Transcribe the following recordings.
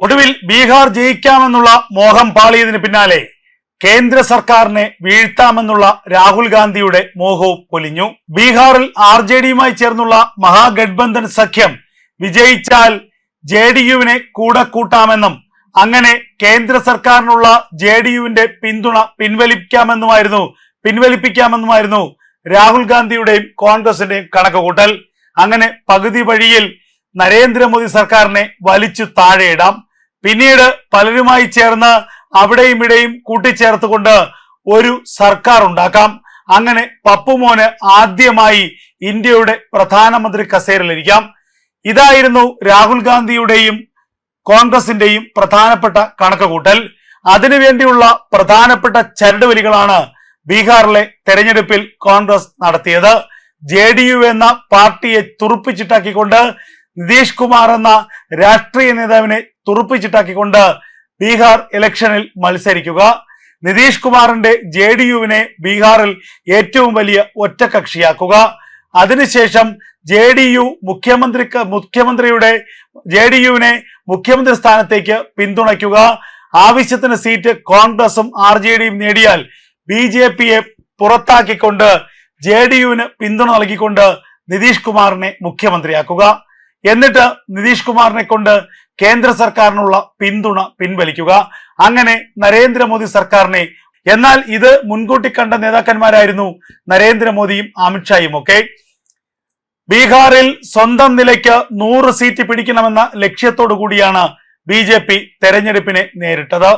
ഒടുവിൽ ബീഹാർ ജയിക്കാമെന്നുള്ള മോഹം പാളിയതിന് പിന്നാലെ കേന്ദ്ര സർക്കാരിനെ വീഴ്ത്താമെന്നുള്ള രാഹുൽ ഗാന്ധിയുടെ മോഹവും പൊലിഞ്ഞു. ബീഹാറിൽ ആർ ജെ ഡിയുമായി ചേർന്നുള്ള മഹാഗഡ്ബന്ധൻ സഖ്യം വിജയിച്ചാൽ ജെ ഡി യുവിനെ കൂടെ കൂട്ടാമെന്നും അങ്ങനെ കേന്ദ്ര സർക്കാരിനുള്ള ജെ ഡി യുവിന്റെ പിന്തുണ പിൻവലിക്കാമെന്നുമായിരുന്നു പിൻവലിപ്പിക്കാമെന്നുമായിരുന്നു രാഹുൽ ഗാന്ധിയുടെയും കോൺഗ്രസിന്റെയും കണക്കുകൂട്ടൽ. അങ്ങനെ പകുതി വഴിയിൽ നരേന്ദ്രമോദി സർക്കാരിനെ വലിച്ചു താഴെയിടാം. പിന്നീട് പലരുമായി ചേർന്ന് അവിടെയും ഇവിടെയും കൂട്ടിച്ചേർത്തുകൊണ്ട് ഒരു സർക്കാർ ഉണ്ടാക്കാം. അങ്ങനെ പപ്പുമോന് ആദ്യമായി ഇന്ത്യയുടെ പ്രധാനമന്ത്രി കസേരയിലിരിക്കാം. ഇതായിരുന്നു രാഹുൽ ഗാന്ധിയുടെയും കോൺഗ്രസിന്റെയും പ്രധാനപ്പെട്ട കണക്കുകൂട്ടൽ. അതിനുവേണ്ടിയുള്ള പ്രധാനപ്പെട്ട ചരടുവലികളാണ് ബീഹാറിലെ തെരഞ്ഞെടുപ്പിൽ കോൺഗ്രസ് നടത്തിയത്. ജെ എന്ന പാർട്ടിയെ തുറുപ്പിച്ചിട്ടാക്കിക്കൊണ്ട് നിതീഷ് കുമാർ എന്ന രാഷ്ട്രീയ നേതാവിനെ തുറുപ്പിച്ചിട്ടാക്കിക്കൊണ്ട് ബീഹാർ ഇലക്ഷനിൽ മത്സരിക്കുക. നിതീഷ് കുമാറിന്റെ ജെ ഡി യുവിനെ ബീഹാറിൽ ഏറ്റവും വലിയ ഒറ്റകക്ഷിയാക്കുക. അതിനുശേഷം ജെ ഡി യു മുഖ്യമന്ത്രി മുഖ്യമന്ത്രിയുടെ ജെ ഡി യുവിനെ മുഖ്യമന്ത്രി സ്ഥാനത്തേക്ക് പിന്തുണയ്ക്കുക. ആവശ്യത്തിന് സീറ്റ് കോൺഗ്രസും ആർ ജെ ഡിയും നേടിയാൽ ബി ജെ പിയെ പുറത്താക്കിക്കൊണ്ട് ജെ ഡി യുവിന് പിന്തുണ നൽകിക്കൊണ്ട് നിതീഷ് കുമാറിനെ മുഖ്യമന്ത്രിയാക്കുക. എന്നിട്ട് നിതീഷ് കുമാറിനെ കൊണ്ട് കേന്ദ്ര സർക്കാരിനുള്ള പിന്തുണ പിൻവലിക്കുക. അങ്ങനെ നരേന്ദ്രമോദി സർക്കാരിനെ എന്നാൽ ഇത് മുൻകൂട്ടി കണ്ട നേതാക്കന്മാരായിരുന്നു നരേന്ദ്രമോദിയും അമിത്ഷായും ഒക്കെ. ബീഹാറിൽ സ്വന്തം നിലയ്ക്ക് നൂറ് സീറ്റ് പിടിക്കണമെന്ന ലക്ഷ്യത്തോടു കൂടിയാണ് ബി ജെ പി തെരഞ്ഞെടുപ്പിനെ നേരിട്ടത്.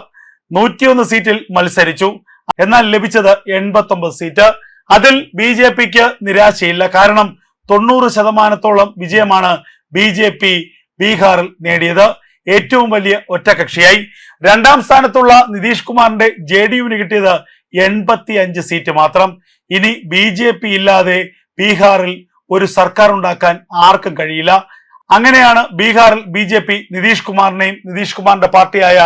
നൂറ്റിയൊന്ന് സീറ്റിൽ മത്സരിച്ചു. എന്നാൽ ലഭിച്ചത് എൺപത്തി സീറ്റ്. അതിൽ ബി ജെ പിക്ക് നിരാശയില്ല. കാരണം തൊണ്ണൂറ് ശതമാനത്തോളം വിജയമാണ് ബി ജെ പി ബീഹാറിൽ നേടിയത്. ഏറ്റവും വലിയ ഒറ്റകക്ഷിയായി. രണ്ടാം സ്ഥാനത്തുള്ള നിതീഷ് കുമാറിന്റെ ജെ ഡി യുവിന് കിട്ടിയത് എൺപത്തി അഞ്ച് സീറ്റ് മാത്രം. ഇനി ബി ജെ പി ഇല്ലാതെ ബീഹാറിൽ ഒരു സർക്കാർ ഉണ്ടാക്കാൻ ആർക്കും കഴിയില്ല. അങ്ങനെയാണ് ബീഹാറിൽ ബി ജെ പി നിതീഷ് കുമാറിനെയും നിതീഷ് കുമാറിന്റെ പാർട്ടിയായ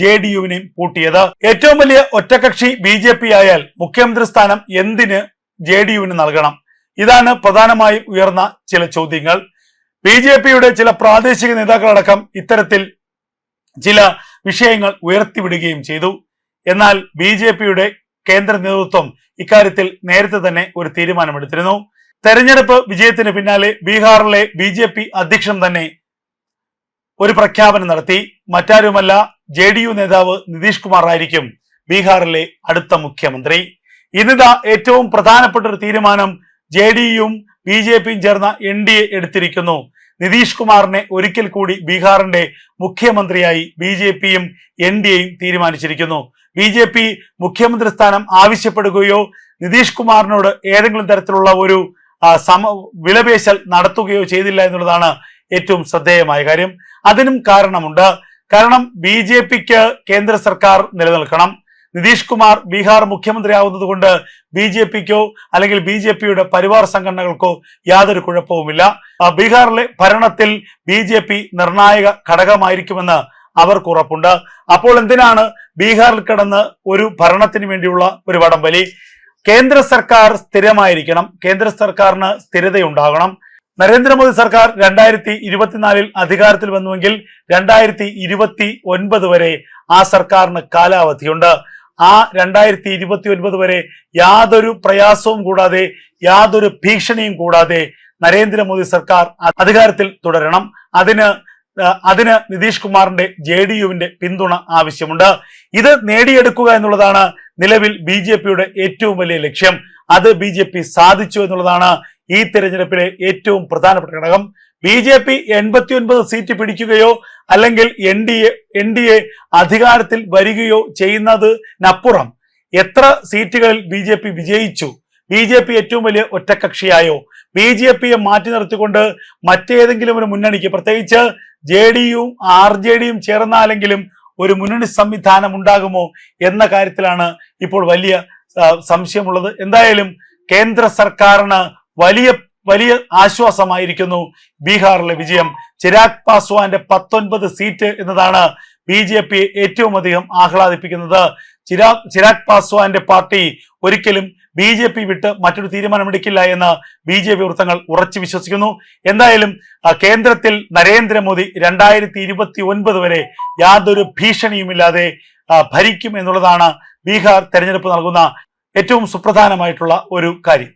ജെ ഡി യുവിനെയും പൂട്ടിയത്. ഏറ്റവും വലിയ ഒറ്റകക്ഷി ബി ജെ പി ആയാൽ മുഖ്യമന്ത്രി സ്ഥാനം എന്തിന് ജെ ഡി യുവിന് നൽകണം? ഇതാണ് പ്രധാനമായും ഉയർന്ന ചില ചോദ്യങ്ങൾ. ബി ജെ പിയുടെ ചില പ്രാദേശിക നേതാക്കളടക്കം ഇത്തരത്തിൽ ചില വിഷയങ്ങൾ ഉയർത്തിവിടുകയും ചെയ്തു. എന്നാൽ ബി ജെ പിയുടെ കേന്ദ്ര നേതൃത്വം ഇക്കാര്യത്തിൽ നേരത്തെ തന്നെ ഒരു തീരുമാനമെടുത്തിരുന്നു. തെരഞ്ഞെടുപ്പ് വിജയത്തിന് പിന്നാലെ ബീഹാറിലെ ബി ജെ പി അധ്യക്ഷൻ തന്നെ ഒരു പ്രഖ്യാപനം നടത്തി. മറ്റാരുമല്ല ജെ ഡി യു നേതാവ് നിതീഷ് കുമാർ ആയിരിക്കും ബീഹാറിലെ അടുത്ത മുഖ്യമന്ത്രി. ഇന്നിതാ ഏറ്റവും പ്രധാനപ്പെട്ട ഒരു തീരുമാനം ജെ ഡി യുയും ബി ജെ പിയും ചേർന്ന എൻ ഡി എ എടുത്തിരിക്കുന്നു. നിതീഷ് കുമാറിനെ ഒരിക്കൽ കൂടി ബീഹാറിന്റെ മുഖ്യമന്ത്രിയായി ബി ജെ പിയും എൻ ഡി എയും തീരുമാനിച്ചിരിക്കുന്നു. ബി ജെ പി മുഖ്യമന്ത്രി സ്ഥാനം ആവശ്യപ്പെടുകയോ നിതീഷ് കുമാറിനോട് ഏതെങ്കിലും തരത്തിലുള്ള ഒരു സമ വിലപേശൽ നടത്തുകയോ ചെയ്തില്ല എന്നുള്ളതാണ് ഏറ്റവും ശ്രദ്ധേയമായ കാര്യം. അതിനും കാരണമുണ്ട്. കാരണം ബി ജെ പിക്ക് കേന്ദ്ര സർക്കാർ നിലനിൽക്കണം. നിതീഷ് കുമാർ ബീഹാർ മുഖ്യമന്ത്രിയാവുന്നത് കൊണ്ട് ബി ജെ പിക്കോ അല്ലെങ്കിൽ ബി ജെ പിയുടെ പരിവാർ സംഘടനകൾക്കോ യാതൊരു കുഴപ്പവുമില്ല. ബീഹാറിലെ ഭരണത്തിൽ ബി ജെ പി നിർണായക ഘടകമായിരിക്കുമെന്ന് അവർക്ക് ഉറപ്പുണ്ട്. അപ്പോൾ എന്തിനാണ് ബീഹാറിൽ കിടന്ന് ഒരു ഭരണത്തിന് വേണ്ടിയുള്ള ഒരു വടംവലി കേന്ദ്ര സർക്കാർ സ്ഥിരമായിരിക്കണം. കേന്ദ്ര സർക്കാരിന് സ്ഥിരതയുണ്ടാകണം. നരേന്ദ്രമോദി സർക്കാർ രണ്ടായിരത്തി ഇരുപത്തിനാലിൽ അധികാരത്തിൽ വന്നുവെങ്കിൽ രണ്ടായിരത്തി ഇരുപത്തി ഒൻപത് വരെ ആ സർക്കാരിന് കാലാവധിയുണ്ട്. ആ രണ്ടായിരത്തി ഇരുപത്തി ഒൻപത് വരെ യാതൊരു പ്രയാസവും കൂടാതെ യാതൊരു ഭീഷണിയും കൂടാതെ നരേന്ദ്രമോദി സർക്കാർ അധികാരത്തിൽ തുടരണം. അതിന് അതിന് നിതീഷ് കുമാറിന്റെ ജെ ഡി യുവിന്റെ പിന്തുണ ആവശ്യമുണ്ട്. ഇത് നേടിയെടുക്കുക എന്നുള്ളതാണ് നിലവിൽ ബി ജെ പിയുടെ ഏറ്റവും വലിയ ലക്ഷ്യം. അത് ബി ജെ പി സാധിച്ചു എന്നുള്ളതാണ് ഈ തെരഞ്ഞെടുപ്പിലെ ഏറ്റവും പ്രധാനപ്പെട്ട ഘടകം. ബി ജെ പി എൺപത്തിയൊൻപത് സീറ്റ് പിടിക്കുകയോ അല്ലെങ്കിൽ N D A N D A അധികാരത്തിൽ വരികയോ ചെയ്യുന്നതിനപ്പുറം എത്ര സീറ്റുകളിൽ ബി ജെ പി വിജയിച്ചു? ബി ജെ പി ഏറ്റവും വലിയ ഒറ്റക്കക്ഷിയായോ? ബി ജെ പിയെ മാറ്റി നിർത്തിക്കൊണ്ട് മറ്റേതെങ്കിലും ഒരു മുന്നണിക്ക് പ്രത്യേകിച്ച് ജെ ഡിയും ആർ ജെ ഡിയും ചേർന്നാലെങ്കിലും ഒരു മുന്നണി സംവിധാനം ഉണ്ടാകുമോ എന്ന കാര്യത്തിലാണ് ഇപ്പോൾ വലിയ സംശയമുള്ളത്. എന്തായാലും കേന്ദ്ര സർക്കാരിന് വലിയ വലിയ ആശ്വാസമായിരിക്കുന്നു ബീഹാറിലെ വിജയം. ചിരാഗ് പാസ്വാന്റെ പത്തൊൻപത് സീറ്റ് എന്നതാണ് ബി ജെ പി ഏറ്റവും അധികം ആഹ്ലാദിപ്പിക്കുന്നത്. ചിരാഗ് ചിരാഗ് പാസ്വാന്റെ പാർട്ടി ഒരിക്കലും ബി ജെ പി വിട്ട് മറ്റൊരു തീരുമാനമെടുക്കില്ല എന്ന് ബി ജെ പി വൃത്തങ്ങൾ ഉറച്ചു വിശ്വസിക്കുന്നു. എന്തായാലും കേന്ദ്രത്തിൽ നരേന്ദ്രമോദി രണ്ടായിരത്തി ഇരുപത്തി ഒൻപത് വരെ യാതൊരു ഭീഷണിയുമില്ലാതെ ഭരിക്കും എന്നുള്ളതാണ് ബീഹാർ തെരഞ്ഞെടുപ്പ് നൽകുന്ന ഏറ്റവും സുപ്രധാനമായിട്ടുള്ള ഒരു കാര്യം.